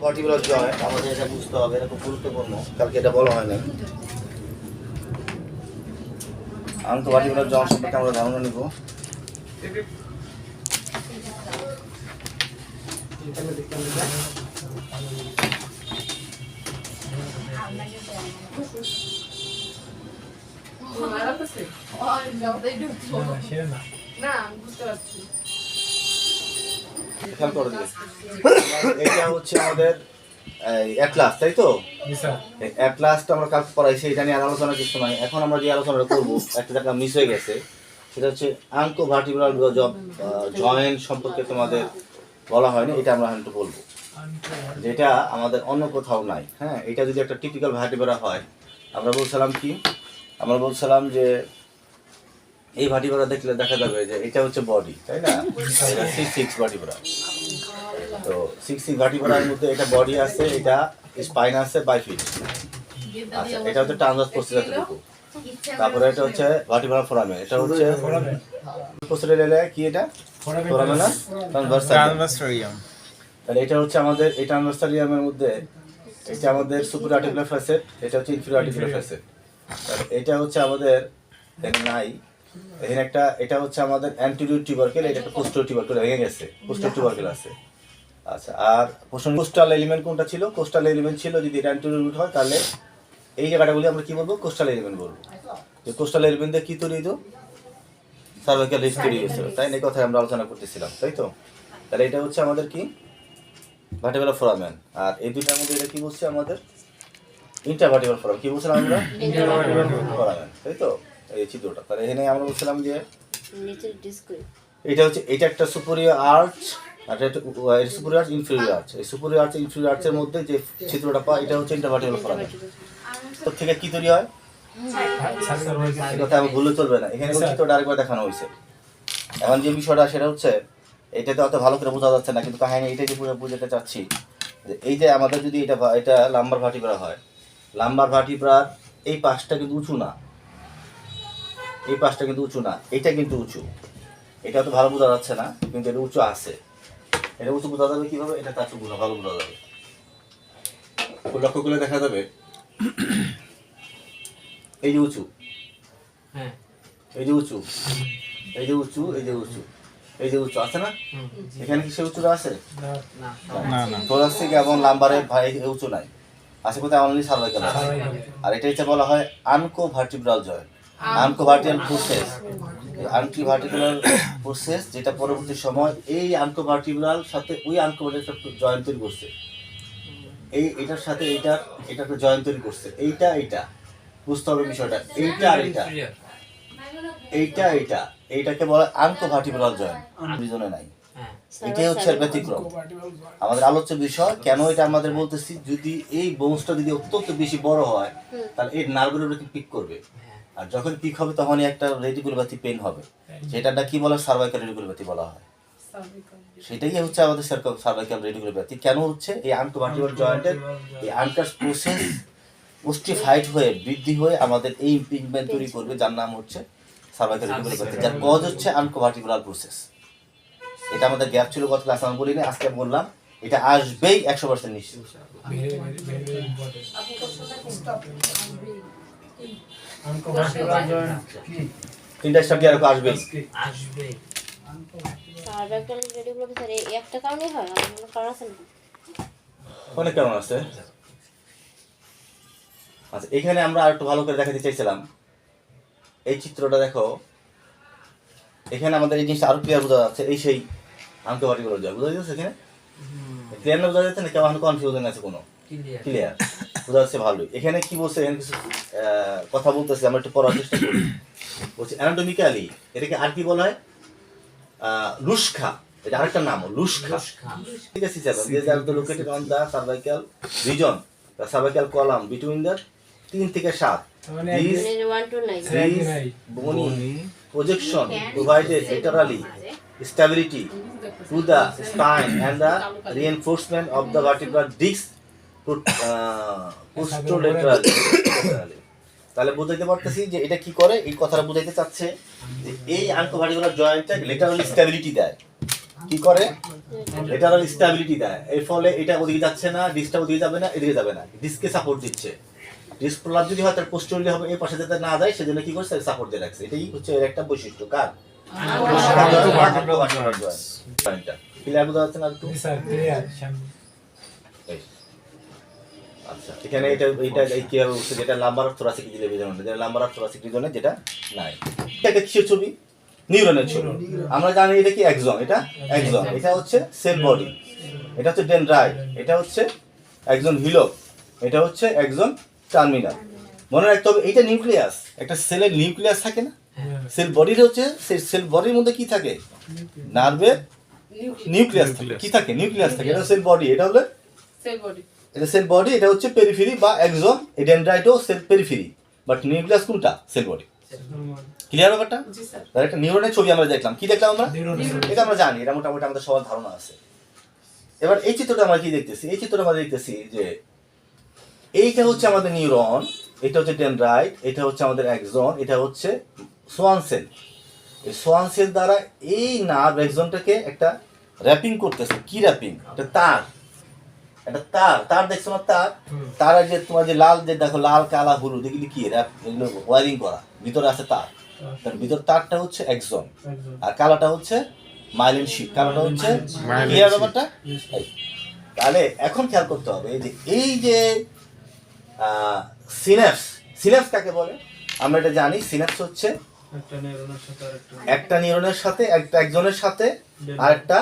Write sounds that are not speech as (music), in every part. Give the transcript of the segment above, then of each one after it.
Particular joint আমাদের এটা বুঝতে হবে এটা খুব গুরুত্বপূর্ণ কালকে এটা বলা হয় না আন্ত পার্টিকুলার জয়েন্ট সম্পর্কে আমরা ধারণা নিব না বুঝতে পারছি খেয়াল করে দিন এটা হচ্ছে আমাদের অ্যাটলাস তাই তো? অ্যাটলাসটা আমরা কাজ পড়াইছি এটা নিয়ে আর আলোচনা কিছু নাই। এখন আমরা যে আলোচনাটা করব একটা জায়গা মিস হয়ে গেছে সেটা হচ্ছে আঙ্কো ভার্টিবুলার জব জয়েন্ট সম্পর্কে তোমাদের বলা হয়নি এটা আমরা একটু বলব। যেটা আমাদের অন্য কোথাও নাই হ্যাঁ? এটা যদি একটা টিপিক্যাল ভার্টিবরা হয় আমরা বলছিলাম কি? আমরা বলছিলাম যে এই ভার্টিবরা দেখলে দেখা যাবে যে এটা হচ্ছে বডি তাই না? এটা সিক্স সিক্স ভার্টিবরা তো সিক্স সিক্স ভার্টিবরার মধ্যে এটা বডি আছে এটা স্পাইন আছে বাই ফিট আচ্ছা এটা হচ্ছে ট্রান্সভার্স প্রসেস এতটুকু তারপরে এটা হচ্ছে ভার্টিবরাল ফোরামে এটা হচ্ছে প্রসেস এলে কি এটা? ফোরামে না? ট্রান্সভার্স তাহলে এটা হচ্ছে আমাদের এই ট্রান্সভার্সারিয়ামের মধ্যে এটা আমাদের সুপার আর্টিকুলার ফ্যাসেট এটা হচ্ছে ইনফিরিয়র আর্টিকুলার ফ্যাসেট এটা হচ্ছে আমাদের নাই। এখানে একটা এটা হচ্ছে আমাদের অ্যান্টিরিয়র টিউবারকেল এটা একটা পোস্টার টিউবারকেল ভেঙে গেছে। পোস্টার টিউবারকেল আছে। আচ্ছা আর কোস্টাল এলিমেন্ট কোনটা ছিল? কোস্টাল এলিমেন্ট ছিল যদি এটা অ্যান্টিরিয়র রুট হয় তাহলে এই জায়গাটাগুলি আমরা কি বলব? কোস্টাল এলিমেন্ট বলব। যে কোস্টাল এলিমেন্ট দিয়ে কি তৈরি হতো সার্ভাইকাল রিস্ক তৈরি হয়েছিল। তাই না? এই কথাই আমরা আলোচনা করতেছিলাম তাই তো? তাহলে এটা হচ্ছে আমাদের কি? ভার্টিবুলার ফোরামেন আর এই দুইটার মধ্যে এটা কি বলছে আমাদের? ইন্টারভার্টিবুলার ফোরাম কি বলছিলাম আমরা? ফোরামেন তাই তো? এই চিত্রটা। তাহলে এখানে আমরা বলছিলাম যে এটা হচ্ছে এটা একটা সুপেরিয়র আর্চ আর এটা সুপেরিয়র আর্চ ইনফিরিয়র আর্চ এই সুপেরিয়র আর্চ ইনফিরিয়র আর্চের মধ্যে যে চিত্রটা পাই এটা হচ্ছে ইন্টারভার্টিবুলার ফোরামেন তো থেকে কি তৈরি হয়? কথা আমি ভুলে চলবে না। এখানে ওই চিত্রটা আরেকবার দেখানো হয়েছে। এখন যে বিষয়টা সেটা হচ্ছে এটা তো অত ভালো করে বোঝা যাচ্ছে না কিন্তু কাহিনী এটাই যে পুরো বুঝাতে চাচ্ছি। যে এই যে আমাদের যদি এটা এটা লাম্বার ভাটিব্রা হয় লাম্বার ভাটিব্রার এই পাশটা কিন্তু উঁচু না। এই পাশটা কিন্তু উঁচু না এটা কিন্তু উঁচু। এটা তো ভালো বোঝা যাচ্ছে না কিন্তু এটা উঁচু আছে। এটা উঁচু বোঝা যাবে কীভাবে? এটা তার বোঝা ভালো বোঝা যাবে। লক্ষ্য করলে দেখা যাবে? এই যে উঁচু। এই যে উঁচু। এই যে উঁচু এই যে উঁচু। এই যে উঁচু আছে না? এখানে কি সে উঁচুটা আছে? না না থেকে এবং লাম্বারে ভাই উঁচু নাই? আছে কোথায়? অনলি সার্ভাইকাল আর এটা হচ্ছে বলা হয় আনকো ভার্টিব্রাল জয়েন্ট। আনকো ভার্টিয়াল প্রসেস আনকিভার্টিকুলার প্রসেস যেটা পরবর্তী সময় এই আনকো ভার্টিব্রাল সাথে ওই আনকো ভার্টিব্রাল জয়েন্ট তৈরি করছে। এই এটার সাথে এইটার এটা একটা জয়েন্ট তৈরি করছে। এইটা এইটা বুঝতে হবে বিষয়টা। এইটা আর এইটা। এইটা এইটা এইটাকে বলে আনকো ভার্টিব্রাল জয়েন্ট দুজনে নাই। এটাই হচ্ছে ব্যতিক্রম। আমাদের আলোচ্য বিষয় কেন এটা আমাদের বলতেছি যদি এই বোনসটা যদি অত্যন্ত বেশি বড় হয় তাহলে এই নার্ভগুলো পিক করবে। আর যখন পিক হবে তখনই একটা রেটিকুলোপ্যাথি পেন হবে। সেটাটা কি বলা? সার্ভাইকাল রেটিকুলোপ্যাথি বলা হয়। সেটাই হচ্ছে আমাদের সার্ভাইকাল রেটিকুলোপ্যাথি কেন হচ্ছে? এই আনকোভার্টিবল জয়েন্টের এই আনকাস প্রসেস পুষ্টিফাইড হয়ে বৃদ্ধি হয়ে আমাদের এই ইম্পিংমেন্ট তৈরি করবে যার নাম হচ্ছে সার্ভাইকাল রেটিকুলোপ্যাথি যার কজ হচ্ছে আনকোভার্টিবুলার প্রসেস এটা আমাদের গ্যাপ ছিল গত ক্লাস আমি বলিনি আজকে বললাম এটা আসবেই একশো পার্সেন্ট নিশ্চিত। তিনটা আর স্যার এই একটা কারণেই হয় আর কোনো কারণ আছে না। অনেক কারণ আছে। আচ্ছা এখানে আমরা আর একটু ভালো করে দেখাতে চাইছিলাম। এই চিত্রটা দেখো। এখানে আমাদের এই জিনিসটা আরও ক্লিয়ার বোঝা যাচ্ছে এই সেই বোঝা যায় বোঝা যাচ্ছে এখানে? ক্লিয়ার না বোঝা যাচ্ছে না কেমন কনফিউশন আছে কোনো? ক্লিয়ার বোঝা এখানে কি বলছে এখানে কথা বলতেছে আমরা একটু পড়ার এটাকে আর কি বলা হয়? লুস্কা। এটা আরেকটা নাম লুস্কা। ঠিক আছে on the cervical region the cervical column between the 3 থেকে 7 this 1 to 9 bony projection of the vertebra disc uh, (coughs) posterolaterally তাহলে বুঝাইতে পারতেছি যে এটা কি করে এই কথাটা বুঝাইতে চাচ্ছে যে এই আনকোভার্টিকুলার জয়েন্টটা লেটারালি স্টেবিলিটি দেয়। কি করে? এটা স্টেবিলিটি দেয়। এর ফলে এটা ওদিকে যাচ্ছে না ডিসটা ওদিকে যাবে না এদিকে যাবে না। ডিসকে সাপোর্ট দিচ্ছে। ডিস প্রলাপ যদি হয় তার পোস্টোরিয়ালি হবে এই পাশে যাতে না যায় সেজন্য কি করছে? সাপোর্ট দিয়ে রাখছে। এটাই হচ্ছে এর একটা বৈশিষ্ট্য। কার? ক্লিয়ার বোঝা যাচ্ছে না। আচ্ছা এখানে এটা এটা এই কি হবে যেটা নাম্বার অফ থোরাসিক রিজন যেটা নাম্বার অফ থোরাসিক রিজনে যেটা নাই। এটা কিসের ছবি? নিউরনের ছবি। আমরা জানি এটা কি এক্সন এটা এক্সন এটা হচ্ছে সেল বডি এটা হচ্ছে ডেনড্রাইট এটা হচ্ছে একজন হিলক এটা হচ্ছে একজন টার্মিনাল মনে রাখতে হবে এটা নিউক্লিয়াস একটা সেলের নিউক্লিয়াস থাকে না? সেল বডির হচ্ছে সেল বডির মধ্যে কি থাকে? নার্ভের নিউক্লিয়াস থাকে কি থাকে? নিউক্লিয়াস থাকে এটা সেল বডি এটা হলো সেল বডি এটা সেল বডি এটা হচ্ছে পেরিফেরি বা একজন এই ডেনড্রাইটও সেল পেরিফেরি বাট নিউক্লিয়াস কোনটা? সেল বডি ক্লিয়ার ব্যাপারটা? জি স্যার তাহলে একটা নিউরনের ছবি আমরা দেখলাম। কি দেখলাম আমরা? এটা আমরা জানি এটা মোটামুটি আমাদের সবার ধারণা আছে। এবার এই চিত্রটা আমরা কি দেখতেছি? এই চিত্রটা আমরা দেখতেছি যে এইটা হচ্ছে আমাদের নিউরন এটা হচ্ছে ডেনড্রাইট এটা হচ্ছে আমাদের একজন এটা হচ্ছে সোয়ান সেল এই সোয়ান সেল দ্বারা এই নার্ভ একজনটাকে একটা র্যাপিং করতেছে। কি র্যাপিং একটা তার। একটা তার তার দেখছ না তার? তার যে তোমার যে লাল যে দেখো লাল কালা হলুদ এগুলি কি এগুলো ওয়ারিং করা। ভিতরে আছে তার। তার ভিতর তারটা হচ্ছে একজন আর কালোটা হচ্ছে মাইলিন শিপ কালোটা হচ্ছে ব্যাপারটা? তাহলে এখন খেয়াল করতে হবে এই যে এই যে সিনাপস সিনাপস কাকে বলে? আমরা এটা জানি সিনাপস হচ্ছে একটা নিউরনের সাথে একটা একজনের সাথে আরেকটা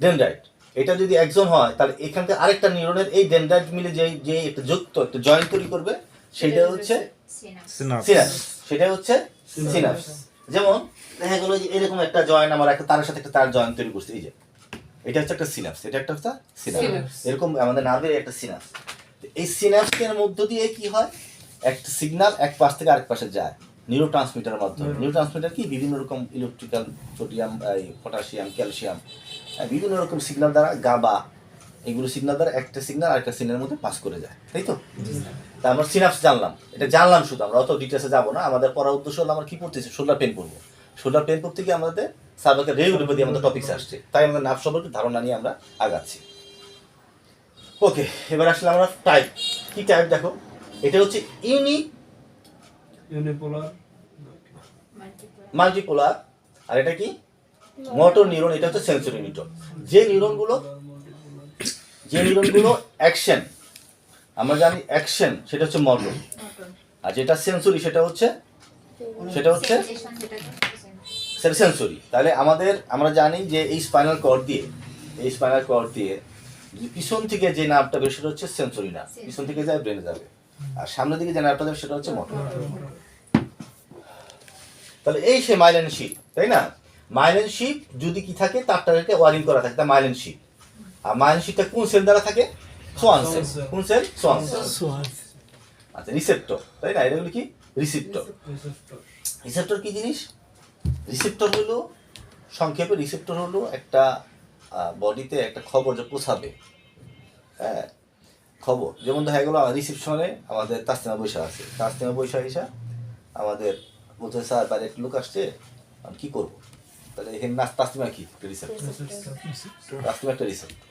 ডেনড্রাইট এটা যদি একজন হয় তাহলে এখান থেকে আরেকটা নিউরনের এই ডেনড্রাইট মিলে যে যে একটা যুক্ত একটা জয়েন্ট তৈরি করবে সেটা হচ্ছে. সিনাপস। সেটা হচ্ছে সিনাপস। যেমন দেখা গেলো যে এরকম একটা জয়েন্ট আমার একটা তারের সাথে একটা তার জয়েন্ট তৈরি করছে এই যে। এটা হচ্ছে একটা সিনাপস এটা একটা হচ্ছে সিনাপস। এরকম আমাদের নার্ভের একটা সিনাপস। এই সিনাপসের মধ্য দিয়ে কি হয়? একটা সিগন্যাল এক পাশ থেকে আরেক পাশে যায় নিউরো ট্রান্সমিটারের মাধ্যমে। নিউরো ট্রান্সমিটার কি? বিভিন্ন রকম ইলেকট্রিক্যাল সোডিয়াম পটাশিয়াম ক্যালসিয়াম বিভিন্ন রকম সিগনাল দ্বারা গাবা এগুলো সিগনাল দ্বারা একটা সিগন্যাল আরেকটা সিগন্যালের মধ্যে পাস করে যায়। তাই তো? তা আমরা সিনাপস জানলাম। এটা জানলাম শুধু আমরা অত ডিটেলসে যাব না। আমাদের পড়ার উদ্দেশ্য হলো আমরা কি পড়তেছি? শোল্ডার পেন করব শোল্ডার পেন করতে গিয়ে আমাদের সার্ভাইকাল রেগুলের প্রতি আমাদের টপিক্স আসছে। তাই আমাদের নাভ সম্পর্কে ধারণা নিয়ে আমরা আগাচ্ছি। ওকে এবার আসলে আমরা টাইপ কি টাইপ দেখো? এটা হচ্ছে ইউনিক ইউনিপোলার মাল্টিপোলার আর এটা কি? মোটর নিউরন, এটা হচ্ছে সেন্সরি নিউরন যে নিউরনগুলো যে নিউরনগুলো অ্যাকশন আমরা জানি অ্যাকশন সেটা হচ্ছে মোটর আর যেটা সেন্সরি সেটা হচ্ছে সেটা হচ্ছে সেটা সেন্সরি তাহলে আমাদের, আমরা জানি যে এই স্পাইনাল কর্ড দিয়ে, এই স্পাইনাল কর্ড দিয়ে পিছন থেকে যে নার্ভটা বের, সেটা হচ্ছে সেন্সরি নার্ভ পিছন থেকে যায় ব্রেনে যাবে। আর সামনের দিকে যে নার্ভটা যাবে, সেটা হচ্ছে মোটর তাহলে এই সে মাইলেন শিপ তাই না? মাইলেন শিপ যদি কি থাকে তারটাকে ওয়ারিং করা থাকে তা মাইলেন শিপ আর মাইলেন শিপটা কোন সেল দ্বারা থাকে? সোয়ান সেল কোন সেল সোয়ান সেল আচ্ছা রিসেপ্টর তাই না? এটা হলো কি? রিসেপ্টর রিসেপ্টর কি জিনিস? রিসেপ্টর হলো সংক্ষেপে রিসেপ্টর হলো একটা বডিতে একটা খবর যে পৌঁছাবে হ্যাঁ? খবর। যেমন দেখা গেলো রিসেপশনে আমাদের তাস্তিমা বৈশা আছে। তাস্তিমা বৈশা হিসা আমাদের বলতে স্যার বাইরে একটা লোক আসছে আমি কী করব? তাহলে এখানে নাচ তাস্তিমা কি? রিসেপ্টর তাস্তিমা একটা রিসেপ্টর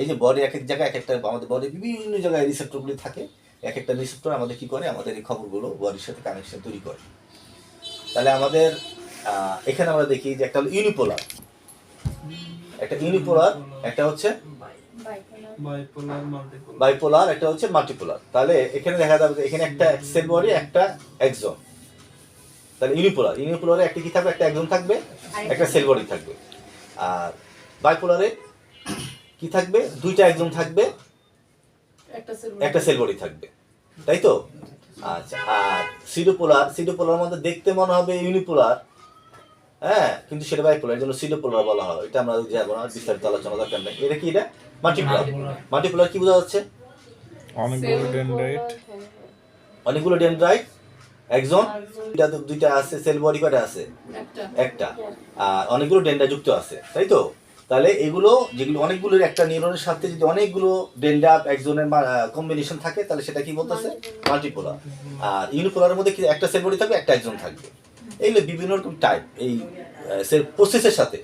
এই যে বডি এক এক জায়গায় এক একটা আমাদের বডি বিভিন্ন জায়গায় রিসেপ্টরগুলি থাকে। এক একটা রিসেপ্টর আমাদের কি করে? আমাদের এই খবরগুলো বডির সাথে কানেকশন তৈরি করে। তাহলে আমাদের এখানে আমরা দেখি যে একটা হলো ইউনিপোলার একটা ইউনিপোলার একটা হচ্ছে বাইপোলার মাল্টিপোলার একটা হচ্ছে মাল্টিপোলার তাহলে এখানে দেখা যাবে এখানে একটা সেল বডি একটা একজন তাহলে ইউনিপোলার ইউনিপোলারে একটা কি থাকবে? একটা একজন থাকবে একটা সেল বডি থাকবে। আর বাইপোলারে কি থাকবে? দুইটা একজন থাকবে একটা সেল বডি থাকবে। তাই তো? আচ্ছা আর সিডোপোলার সিডোপোলার মধ্যে দেখতে মনে হবে ইউনিপোলার হ্যাঁ কিন্তু সেটা বাইপোলার জন্য সিডোপোলার বলা হয়। এটা আমরা যাব না বিস্তারিত আলোচনা দরকার নেই। এটা কি এটা? মাল্টিপোলার মাল্টিপোলার কি বোঝা যাচ্ছে? অনেকগুলো ডেনড্রাইট অনেকগুলো ডেনড্রাইট একজন? দুইটা দুইটা আছে সেল বডি কয়টা আছে? একটা। আর অনেকগুলো ডেন্ডা যুক্ত আছে তাই তো? তাহলে এগুলো যেগুলো অনেকগুলো একটা নিউরনের সাথে যদি অনেকগুলো ডেন্ডা একজনের কম্বিনেশন থাকে তাহলে সেটা কি বলতেছে? মাল্টিপোলার আর ইউনিপোলারের মধ্যে কি একটা সেল বডি থাকবে একটা একজন থাকবে। এইগুলো বিভিন্ন রকম টাইপ এই সেল প্রসেসের সাথে।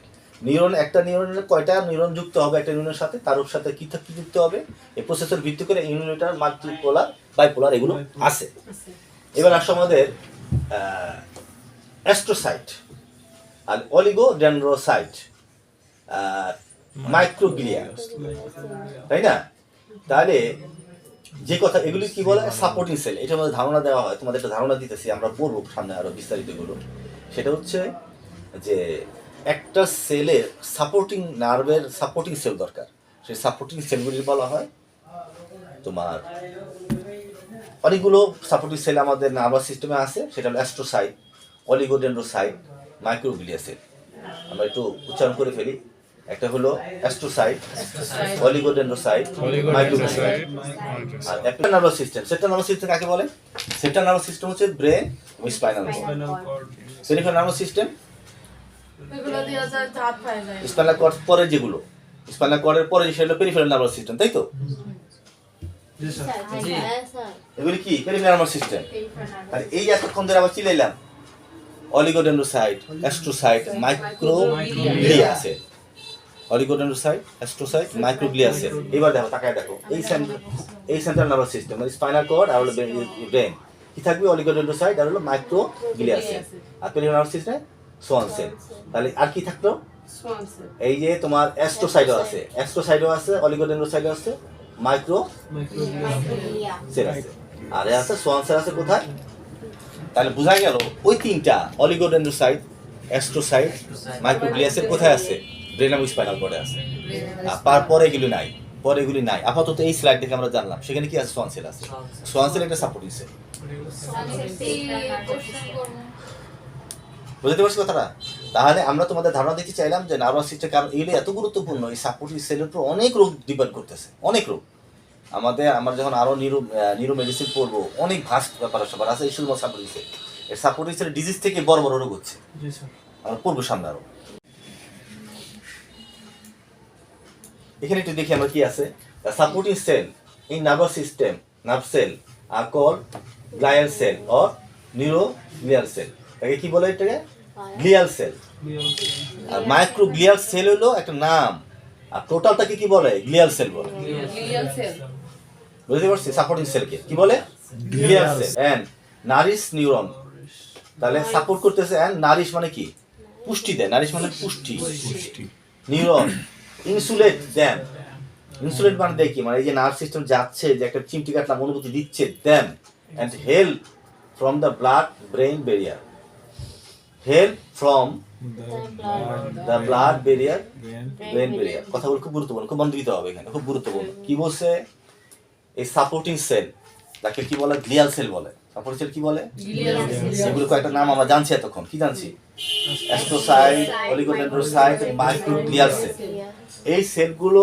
নিউরন একটা নিউরনের কয়টা নিউরন যুক্ত হবে একটা নিউরনের সাথে? তার সাথে কি কি যুক্ত হবে? এই প্রসেসর ভিত্তি করে ইউনিটার মাল্টিপোলার বাইপোলার এগুলো আছে। এবার আসো আমাদের অ্যাস্ট্রোসাইট আর অলিগো ডেন্ড্রোসাইট মাইক্রোগ্লিয়া তাই না? তাহলে যে কথা, এগুলি কি বলে? সাপোর্টিং সেল এটা আমাদের ধারণা দেওয়া হয়, তোমাদের একটা ধারণা দিতেছি, আমরা পড়ব সামনে আরও বিস্তারিতগুলো সেটা হচ্ছে যে একটা সেলের সাপোর্টিং নার্ভের সাপোর্টিং সেল দরকার। সেই সাপোর্টিং সেলগুলি বলা হয় তোমার অনেকগুলো সাপোর্টিভ সেল আমাদের নার্ভাস সিস্টেমে আছে সেটা হলো অ্যাস্ট্রোসাইট অলিগোডেন্ড্রোসাইট মাইক্রোগ্লিয়া সেল আমরা একটু উচ্চারণ করে ফেলি। একটা হলো অ্যাস্ট্রোসাইট অলিগোডেন্ড্রোসাইট মাইক্রোগ্লিয়া. আর একটা nervous system central nervous system কাকে বলে? সেন্ট্রাল নার্ভাস সিস্টেম হচ্ছে ব্রেন এবং spinal cord spinal cord peripheral nervous system spinal cord পরে যেগুলো। স্পাইনাল কর্ডের পরে যে সেটা পেরিফেরাল নার্ভাস সিস্টেম তাই তো? জি হ্যাঁ স্যার। এগুলি কি? পেরিফেরাল সিস্টেম আর এই এতক্ষণ ধরে আবার চিলাইলাম অলিগোডেন্ড্রোসাইট অ্যাস্ট্রোসাইট মাইক্রোগ্লিয়া আছে। অলিগোডেন্ড্রোসাইট অ্যাস্ট্রোসাইট মাইক্রোগ্লিয়া আছে। এবার দেখো তাকায় দেখো। এই এই সেন্ট্রাল নার্ভাস সিস্টেম মানে স্পাইনাল কর্ড আর হলো ব্রেন কি থাকবে? অলিগোডেন্ড্রোসাইট আর হলো মাইক্রোগ্লিয়া আছে। আর peripheral nervous system Schwann cell তাহলে আর কি থাকল? সেল এই যে তোমার অ্যাস্ট্রোসাইডও আছে। অ্যাস্ট্রোসাইডও আছে অলিগোডেন্ড্রোসাইডও আছে মাইক্রো মাইক্রোগ্লিয়া সেল আছে। আর আছে সোয়ান সেল আছে কোথায়? তাহলে বোঝা গেল, ওই তিনটা, অলিগোডেন্ড্রোসাইট, অ্যাস্ট্রোসাইট, মাইক্রোগ্লিয়াসের কোথায় আছে? ব্রেন এবং স্পাইনাল কর্ডে আছে। আর তারপরে এগুলি নাই, পরে এগুলি নাই। আপাতত এই স্লাইড দেখে আমরা জানলাম, সেখানে কি আছে? সোয়ান সেল আছে। সোয়ান সেল একটা সাপোর্টিং সেল বুঝতে পারছি কথাটা? তাহলে আমরা তোমাদের ধারণা দিতে চাইলাম যে নার্ভাস সিস্টেম কারণ এগুলো এত গুরুত্বপূর্ণ, এই সাপোর্টিং সেলের উপর অনেক রোগ ডিপেন্ড করতেছে, অনেক রোগ। আমাদের আমরা যখন আরও নিউরো নিউরো মেডিসিন পড়ব অনেক ভাস্ট ব্যাপার স্যাপার আছে এই শুধুমাত্র সাপোর্টিং সেল এই সাপোর্টিং ডিজিজ থেকে বড় বড় রোগ হচ্ছে। জি স্যার আমরা পড়ব সামনে আরও। এখানে একটু দেখি আমরা কি আছে। Supporting cell in nervous system nerve cell R call glial cell or neuroglial cell তাকে কি বলে এটাকে? গ্লিয়াল সেল আর মাইক্রো মাইক্রোগ্লিয়াল সেল হলো একটা নাম। আর টোটালটাকে কি বলে? গ্লিয়াল সেল বলে। গ্লিয়াল সেল বুঝতে পারছি সাপোর্টিং সেলকে কি। বলে? Glial cell and nourish neuron তাহলে সাপোর্ট করতেছে এন্ড নারিশ মানে কি? পুষ্টি দেয়। নারিশ মানে পুষ্টি। নিউরন ইনসুলেট দেন ইনসুলেট মানে দেয় কি? মানে এই যে নার্ভ সিস্টেম যাচ্ছে যে একটা চিমটি কাটলাম অনুভূতি দিচ্ছে then and help from the blood brain barrier help from the blood barrier brain barrier কথাগুলো খুব গুরুত্বপূর্ণ খুব মন দিতে হবে এখানে খুব গুরুত্বপূর্ণ। কি বলছে? এই সাপোর্টিং সেল তাকে কি বলে? গ্লিয়াল সেল বলে। সাপোর্টিং সেল কি বলে? সেগুলো কয়েকটা নাম আমরা জানছি এতক্ষণ। কি জানছি? অ্যাস্ট্রোসাইট অলিগোডেন্ড্রোসাইট মাইক্রোগ্লিয়াল সেল এই সেলগুলো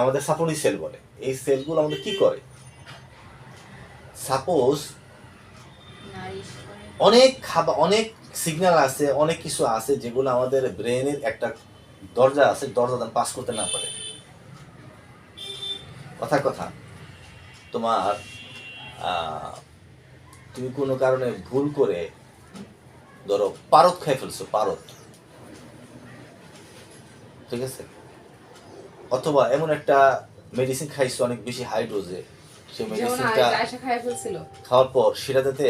আমাদের সাপোর্টিং সেল বলে। এই সেলগুলো আমাদের কি করে? সাপোজ অনেক খাবার অনেক সিগন্যাল আছে অনেক কিছু আছে যেগুলো আমাদের ব্রেনের একটা দরজা আছে দরজা পাস করতে না পারে। কথা কথা। তোমার তুমি কোনো কারণে ভুল করে ধরো পারত খাই ফেলছো পারত ঠিক আছে? অথবা এমন একটা মেডিসিন খাইছো অনেক বেশি হাই ডোজে সেই মেডিসিনটা খাওয়ার পর সেটা যাতে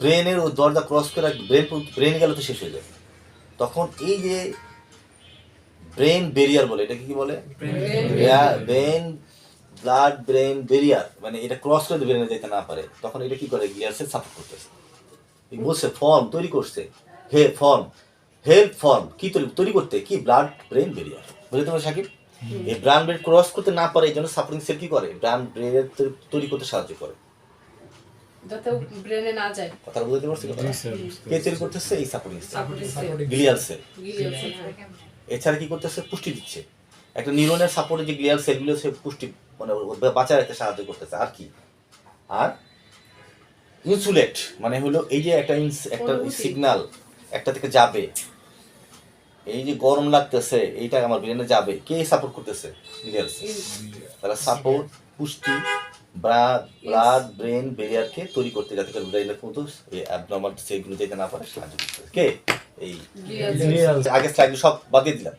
ব্রেনের ও দরজা ক্রস করে ব্রেন ব্রেন গেলে তো শেষ হয়ে যায়। তখন এই যে ব্রেন বেরিয়ার বলে এটাকে কি বলে? ব্রেন ব্লাড ব্রেন বেরিয়ার মানে এটা ক্রস করে ব্রেনে যেতে না পারে তখন এটা কি করে? গিয়ারসে সাপোর্ট করতেছে। এই বলছে ফর্ম তৈরি করছে। হে ফর্ম হেল্প ফর্ম কি তৈরি তৈরি করতে? কি? Blood brain barrier. বুঝতে পারছ সাকিব? এই ব্রান ব্রেন ক্রস করতে না পারে এই জন্য সাপোর্টিং সেল কি করে? ব্রান ব্রেনের তৈরি করতে সাহায্য করে। যাতে ব্রেনে না যায়। কথা বুঝতে পারছি কথাটা? জি স্যার কে তৈরি করতেছে? এই supporting cell glial cell glial cell. এছাড়া কি করতেছে? পুষ্টি দিচ্ছে। একটা নিউরনের সাপোর্টে যে গ্লিয়াল সেলগুলো সে পুষ্টি মানে বাঁচায় রাখতে সাহায্য করতেছে আর কি? আর ইনসুলেট মানে হলো এই যে একটা একটা। সিগন্যাল একটা থেকে যাবে। এই যে গরম লাগতেছে এইটা আমার ব্রেনে যাবে। কে সাপোর্ট করতেছে? সেল তারা সাপোর্ট পুষ্টি ব্লাড ব্রেন বেরিয়ারকে তৈরি করতে যাতে করে ব্রেনের মতো এই অ্যাবনর্মাল সেলগুলো যেতে না পারে সাহায্য করতেছে কে? এই. আগে স্লাইডে সব বাদ দিয়ে দিলাম।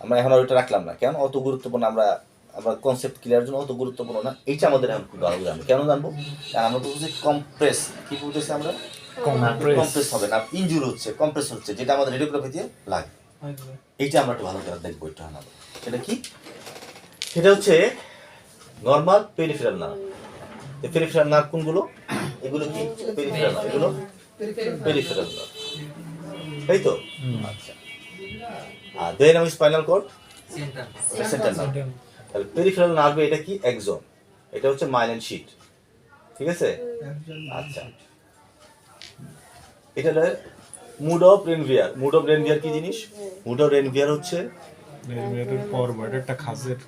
আমরা এখন আর ওইটা রাখলাম না। কেন? অত গুরুত্বপূর্ণ আমরা আমরা কনসেপ্ট ক্লিয়ার জন্য অত গুরুত্বপূর্ণ না। এইটা আমাদের এখন খুব ভালো জানব। কেন জানব? কারণ আমরা বলছি কম্প্রেস কি বলতেছি আমরা? কম্প্রেস হবে না ইনজুর হচ্ছে কম্প্রেস হচ্ছে যেটা আমাদের রেডিওগ্রাফি দিয়ে লাগে। এইটা আমরা একটু ভালো করে দেখব একটু হানাবো সেটা কি? সেটা হচ্ছে normal peripheral nerve peripheral nerve কোনগুলো? এগুলো কি? পেরিফেরাল নার্ভ এগুলো? পেরিফেরাল নার্ভ তাই তো? আচ্ছা। আর দেন আমি স্পাইনাল কর্ড সেন্টার নার্ভ তাহলে পেরিফেরাল নার্ভে এটা কি? এক্সন এটা হচ্ছে মাইলেন শিট ঠিক আছে? আচ্ছা এটা node of Ranvier node of Ranvier কি জিনিস? মুড অফ রেনভিয়ার হচ্ছে পর্বত একটা খাসের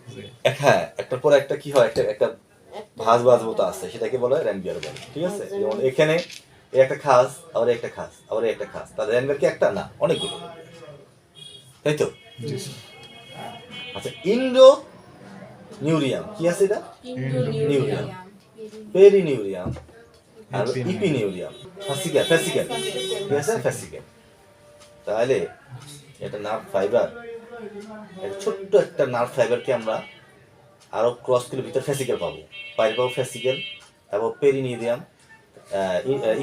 হ্যাঁ একটার পর একটা কি হয়? একটা একটা ভাজ ভাজ মতো আছে সেটাকে বলা হয় র্যানবিয়ার বলে। ঠিক আছে? যেমন এখানে এই একটা খাস আবার এই একটা খাস আবার এই একটা খাস। তাহলে র্যানবিয়ার কি একটা? না অনেকগুলো। তাই তো? জি স্যার। আচ্ছা ইন্ডো নিউরিয়াম কি আছে এটা? নিউরিয়াম পেরিনিউরিয়াম আর. ইপিনিউরিয়াম ফ্যাসিক্যাল ফ্যাসিক্যাল কি আছে ফ্যাসিক্যাল তাহলে এটা নার্ভ ফাইবার ছোট্ট একটা নার্ভ ফাইবারকে আমরা আরও ক্রস করে ভিতরে ফ্যাসিক্যাল পাবো। বাইরে পাবো ফ্যাসিক্যাল এবং পেরিনিউরিয়াম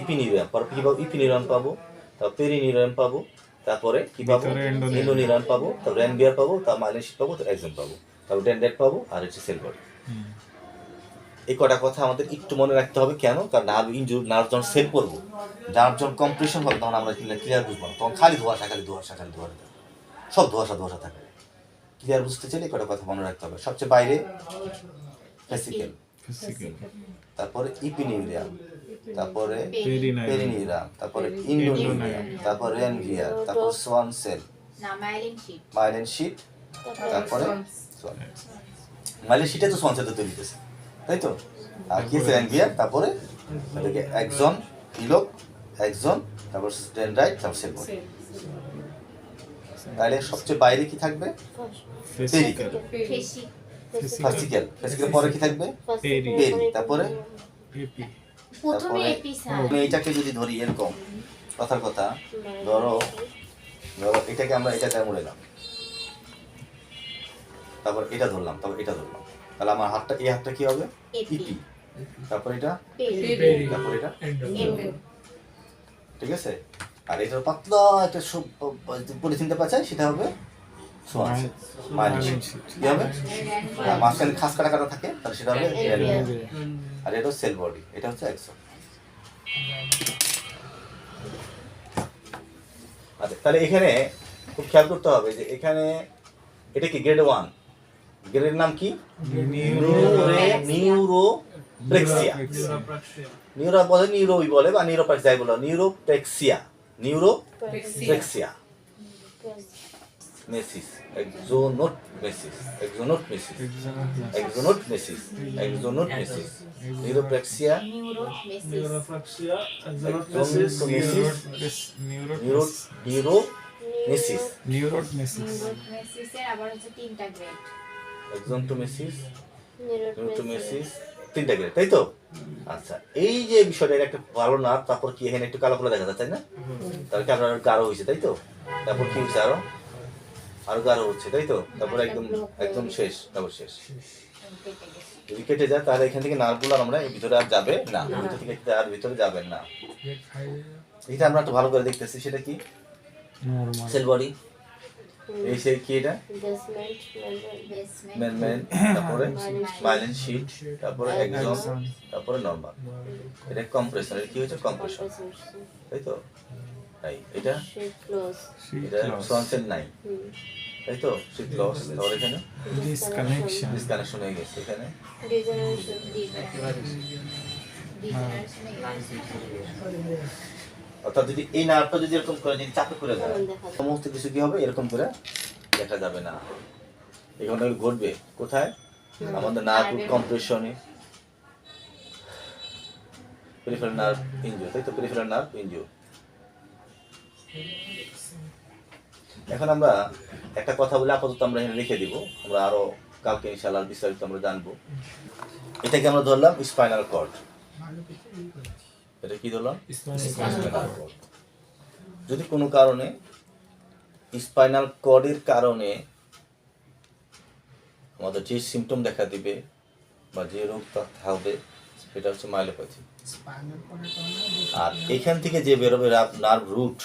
ইপিনিউরিয়াম পরে কি পাবো? ইপিনিউরিয়াম পাবো। তারপর পেরিনিউরিয়াম পাবো। তারপরে কি পাবো. এন্ডোনিউরিয়াম পাবো। তারপর র্যানবিয়ার পাবো। তার মাইলেশিপ পাবো। তার এক্সাম পাবো। তারপর ডেন্ডেট পাবো আর হচ্ছে সেল বডি এই কটা কথা আমাদের একটু মনে রাখতে হবে কেন? কারণ নার্ভ ইনজুর নার্ভ যখন সেল করব নার্ভ যখন কম্প্রেশন হবে তখন আমরা ক্লিয়ার বুঝব না। তখন খালি ধোয়াশা খালি ধোয়াশা খালি ধোয়াশা সব ধোয়াশা ধোয়াশা থাকে। ক্লিয়ার বুঝতে চাইলে এই কটা কথা মনে রাখতে হবে। সবচেয়ে বাইরে ফেসিক্যাল তারপরে ইপিনিউরিয়াম তারপরে পেরিনিউরাম তারপরে ইন্ডোনিউরিয়াম তারপরে রেনভিয়ার তারপর Schwann cell myelin sheath myelin sheath তারপরে মাইলেন তো সেলটা তৈরি তাই তো? আর কি রেনভিয়ার তারপরে এটাকে একজন ইলোক একজন তারপর স্ট্যান্ডার্ড তারপর সেল তাহলে সবচেয়ে বাইরে কি থাকবে? ফিজিক্যাল ফেসি ফেসিক্যাল পরে কি থাকবে? পেরি। পেরি। তারপরে? প্রথমে তারপরে এইটাকে যদি ধরি এরকম কথার কথা ধরো ধরো এটাকে আমরা এটা এটাকে মুড়েলাম তারপর এটা ধরলাম তারপর এটা ধরলাম। তাহলে আমার হাতটা এই হাতটা কি হবে? ইপি তারপর এটা? পেরি। তারপর এটা? ঠিক আছে? আর এটার পাতলা একটা পলিথিনটা পাচায় সেটা হবে আর মাঝখানে খাস কাটা কাটা থাকে তাহলে সেটা হবে আর এটা সেল বডি এটা হচ্ছে একশো আচ্ছা তাহলে এখানে খুব খেয়াল করতে হবে যে এখানে এটা কি গ্রেড ওয়ান? গ্রেডের নাম কি? নিউরোপ্রেক্সিয়া। নিউরো বলে নিউরোই বলে বা নিউরোপ্রেক্স যাই বলো neuropraxia. Neuropraxia. Mesis axonotmesis. Axonotmesis axonotmesis axonotmesis neuropraxia. Neurotmesis Neuropraxia, Exonotomesis. exonotomesis, নিউরোট নিউরোটমেসিস। মেসিসের আবার হচ্ছে তিনটা গ্রেড এক্সোনোটোমেসিস নিউরোটোমেসিস তিনটা গ্রেড তাই তো? আচ্ছা এই যে বিষয়টা এটা একটা ভালো না তারপর কি এখানে একটু কালো কালো দেখা যাচ্ছে তাই না? তারপর কি আপনার গাঢ় হয়েছে তাই তো? তারপর কি হচ্ছে আরও? আরও গাঢ় হচ্ছে তাই তো? তারপর একদম একদম শেষ তারপর শেষ। যদি কেটে যায় তাহলে এখান থেকে নার্ভগুলো আমরা এর ভিতরে আর যাবে না। ভিতর থেকে আর ভিতরে যাবেন না। এটা আমরা একটু ভালো করে দেখতেছি সেটা কি? নরমাল সেল বডি এই সেই কি এটা? বেসমেন্ট মেনমেন তারপরে মাইলেন শিট তারপরে এক্সন তারপরে নরমাল এটা কম্প্রেশন এটা কি হচ্ছে কম্প্রেশন তাই তো? তাই এটা? এটা সোয়ানসেল নাই তাই তো? শীত লস তারপরে এখানে? ডিসকানেকশন ডিসকানেকশন হয়ে গেছে এখানে? অর্থাৎ যদি এই নার্ভটা যদি এরকম করে যদি চাপে করে দেয় সমস্ত কিছু কি হবে? এরকম করে দেখা যাবে না। এখানে ঘটবে? কোথায়? আমাদের নার্ভ কম্প্রেশনে পেরিফেরাল নার্ভ ইনজিও তাই তো? পেরিফেরাল নার্ভ ইনজিও এখন আমরা একটা কথা বলে আপাতত আমরা এখানে রেখে দিব। আমরা আরও কালকে ইনশাআল্লাহ বিস্তারিত আমরা জানব। এটাকে আমরা ধরলাম স্পাইনাল কর্ড এটা কি ধরলাম যদি কোনো কারণে স্পাইনাল কর্ডের কারণে আমাদের যে সিমটম দেখা দিবে বা যে রোগটা হবে সেটা হচ্ছে মাইলোপ্যাথি আর এখান থেকে যে বেরোবে নার্ভ রুট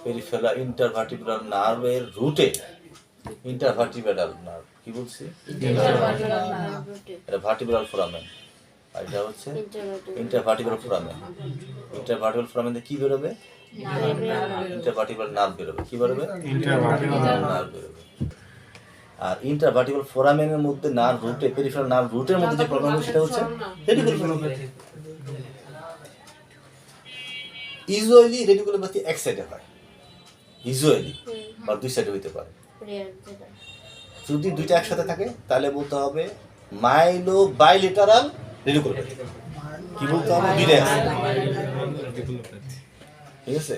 পেরিফেরা ইন্টারভার্টিব্রাল নার্ভের রুটে ইন্টারভার্টিব্রাল নার্ভ কি বলছি? এটা ভার্টিব্রাল ফোরামেন আর এটা হচ্ছে ইন্টারভার্টিব্রাল ফোরামেন ইন্টারভার্টিব্রাল ফোরামেন কি বেরোবে? ইন্টারভার্টিব্রাল নার্ভ বেরোবে। কি বেরোবে? নার্ভ বেরোবে। আর ইন্টারভার্টিব্রাল ফোরামেনের মধ্যে নার্ভ রুটে পেরিফেরাল নার্ভ রুটের মধ্যে যে প্রবলেম সেটা হচ্ছে রেডিকুলোপ্যাথি ইউজুয়ালি রেডিকুলোপ্যাথি এক সাইডে হয়। ইউজুয়ালি বা দুই সাইডে হইতে পারে। যদি দুইটা একসাথে থাকে তাহলে বলতে হবে মাইলো বাইলেটারাল রেডিকুলোপ্যাথি কি বলতে? হবে একসাথে ঠিক আছে?